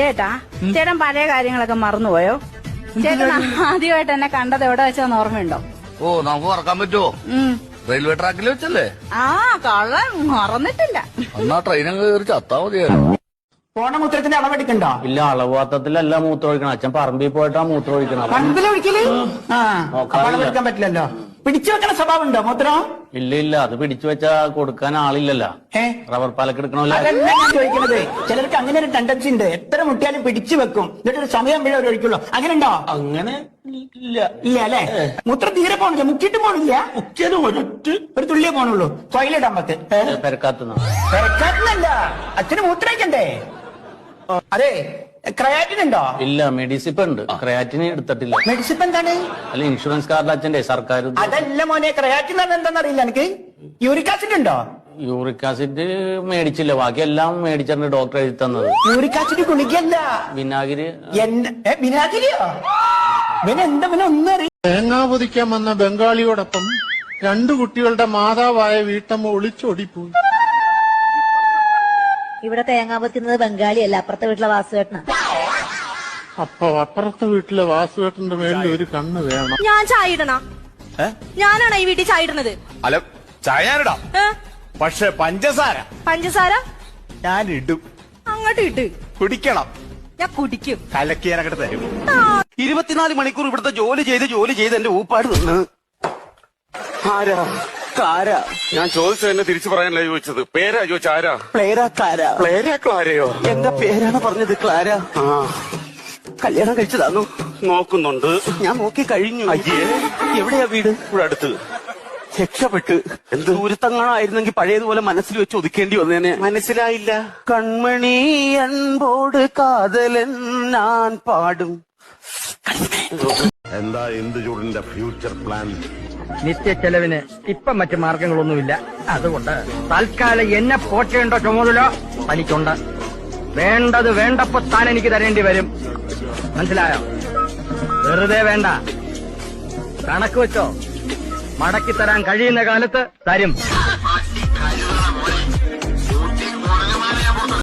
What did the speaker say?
ചേട്ടാ ചേട്ടൻ പഴയ കാര്യങ്ങളൊക്കെ മറന്നുപോയോ? ചേട്ടൻ ആദ്യമായിട്ട് എന്നെ കണ്ടത് എവിടെ വെച്ചാന്ന് ഓർമ്മയുണ്ടോ? ഓ നമുക്ക് മറക്കാൻ പറ്റുമോ റെയിൽവേ ട്രാക്കിൽ വെച്ചല്ലേ? ആ കള്ളൻ മറന്നിട്ടില്ല. എന്നാ ട്രെയിൻ അങ്ങ് കയറി ചത്താ മതിയായിരുന്നു. പോണമൂത്രത്തിന്റെ അളവെടുക്കണ്ടോ. ഇല്ല അളവാത്തത്തിലല്ല മൂത്രമൊഴിക്കണം. അച്ഛൻ പറമ്പിൽ പോയിട്ടാ മൂത്രം ഒഴിക്കണം ആ. അപ്പൊ അളവെടുക്കാൻ പറ്റില്ലല്ലോ. പിടിച്ചു വെക്കണ സ്വഭാവം ഉണ്ടോ മൂത്രം? ഇല്ല ഇല്ല. അത് പിടിച്ചു വെച്ചാ കൊടുക്കാൻ ആളില്ലല്ലോ. ഏ? റബ്ബർ പാലൊക്കെ എടുക്കണമല്ലോ. അതല്ല ഞാൻ ചോദിക്കണത്? ചിലർക്ക് അങ്ങനെ ഒരു ടെൻഡൻസി ഉണ്ട്. എത്ര മുട്ടിയാലും പിടിച്ചു വെക്കും. എന്നിട്ട് ഒരു സമയം വീഴ ഒഴിക്കുള്ളൂ. അങ്ങനെ ഉണ്ടോ? അങ്ങനെ ഇല്ല. ഇല്ല അല്ലേ? മൂത്രം തീരെ പോണില്ല. മുക്കിട്ട് പോണില്ല. മുക്കിയത് ഒരൊറ്റ ഒരു തുള്ളിയെ പോണുള്ളൂ. ടോയ്ലറ്റ് പത്ത്. പെരക്കാത്തുന്ന പെരക്കാത്തുന്നല്ല അച്ഛന് മൂത്രയ്ക്കണ്ടേ അതെ. ക്രയാറ്റിൻ ഉണ്ടോ? ഇല്ല മെഡിസിപ്പ് ഉണ്ട്. ക്രയാറ്റിന് എടുത്തിട്ടില്ല. മെഡിസിപ്പ് എന്താണ്? അല്ല ഇൻഷുറൻസ് കാർഡ് അച്ഛന്റെ സർക്കാർ. അതല്ല മോനെ ക്രയാറ്റിൻ എന്താണെന്ന് അറിയില്ല എനിക്ക്. യൂറിക് ആസിഡ് ഉണ്ടോ? യൂറിക് ആസിഡ് മേടിച്ചില്ല. ബാക്കി എല്ലാം മേടിച്ചിട്ടുണ്ട് ഡോക്ടർ എഴുതി തന്നത്. യൂറിക് ആസിഡ് കുളിക്കല്ല വിനാഗിരി വിനാഗിരിയോ? പിന്നെ എന്താ പിന്നെ ഒന്നും അറിയില്ല തേങ്ങാ പൊതിക്കാൻ വന്ന ബംഗാളിയോടൊപ്പം രണ്ടു കുട്ടികളുടെ മാതാവായ വീട്ടമ്മ ഒളിച്ചോടിപ്പോയി. ഇവിടെ തേങ്ങാ പൊതിക്കുന്നത് ബംഗാളിയല്ല അപ്പുറത്തെ വീട്ടിലെ വാസുവേട്ടനാ. അപ്പൊ അപ്പുറത്തെ വീട്ടിലെ വാസുവേട്ടന്റെ മേളിൽ ഒരു കണ്ണ് വേണം. ഞാൻ ചായ ഇടണ. ഞാനാണ് ഈ വീട്ടിൽ ചായ ഇടുന്നത് അല്ല ചായ ഞാനിടാം? പക്ഷെ പഞ്ചസാര. പഞ്ചസാര? ഞാൻ ഇടും അങ്ങോട്ട് ഇട്ട് കുടിക്കണം. ഞാൻ കുടിക്കും. കലക്കി ഞാനങ്ങോട്ട് തരും ഇരുപത്തിനാല് മണിക്കൂർ ഇവിടുത്തെ ജോലി ചെയ്ത് ജോലി ചെയ്ത് എന്റെ ഊപ്പാട് നിന്ന് ആരാ? കാരാ? ഞാൻ ചോദിച്ചത് എന്നെ തിരിച്ചു പറയാനല്ല ചോദിച്ചത്? പേരാ ചോദിച്ചാരാ പ്ലേരാ കാരാ. പ്ലേരാ ക്ലാരയോ? എന്താ പേരാണ് പറഞ്ഞത് ക്ലാര? ആ. കല്യാണം കഴിച്ചതാന്നു നോക്കുന്നുണ്ട്. ഞാൻ നോക്കി കഴിഞ്ഞു. അയ്യേ. എവിടെയാ വീട്? ഇവിടെ അടുത്ത്. രക്ഷപ്പെട്ട്. എന്ത്? ദൂരത്തങ്ങാണായിരുന്നെങ്കിൽ പഴയതുപോലെ മനസ്സിൽ വെച്ച് ഒതുക്കേണ്ടി വന്നേനെ. മനസ്സിലായില്ല. കൺമണി അൻപോട് കാതലൻ ഞാൻ പാടും. എന്താ എന്ത് ഇന്ദുചൂടിന്റെ ഫ്യൂച്ചർ പ്ലാൻ? നിത്യ ചെലവിന് ഇപ്പം മറ്റു മാർഗങ്ങളൊന്നുമില്ല. അതുകൊണ്ട് തൽക്കാലം എന്നെ പോറ്റേണ്ട ചുമതല തനിക്കുണ്ട്. വേണ്ടത് വേണ്ടപ്പോ താൻ എനിക്ക് തരേണ്ടി വരും. മനസ്സിലായോ? വെറുതെ വേണ്ട. കണക്ക് വെച്ചോ. മടക്കി തരാൻ കഴിയുന്ന കാലത്ത് തരും.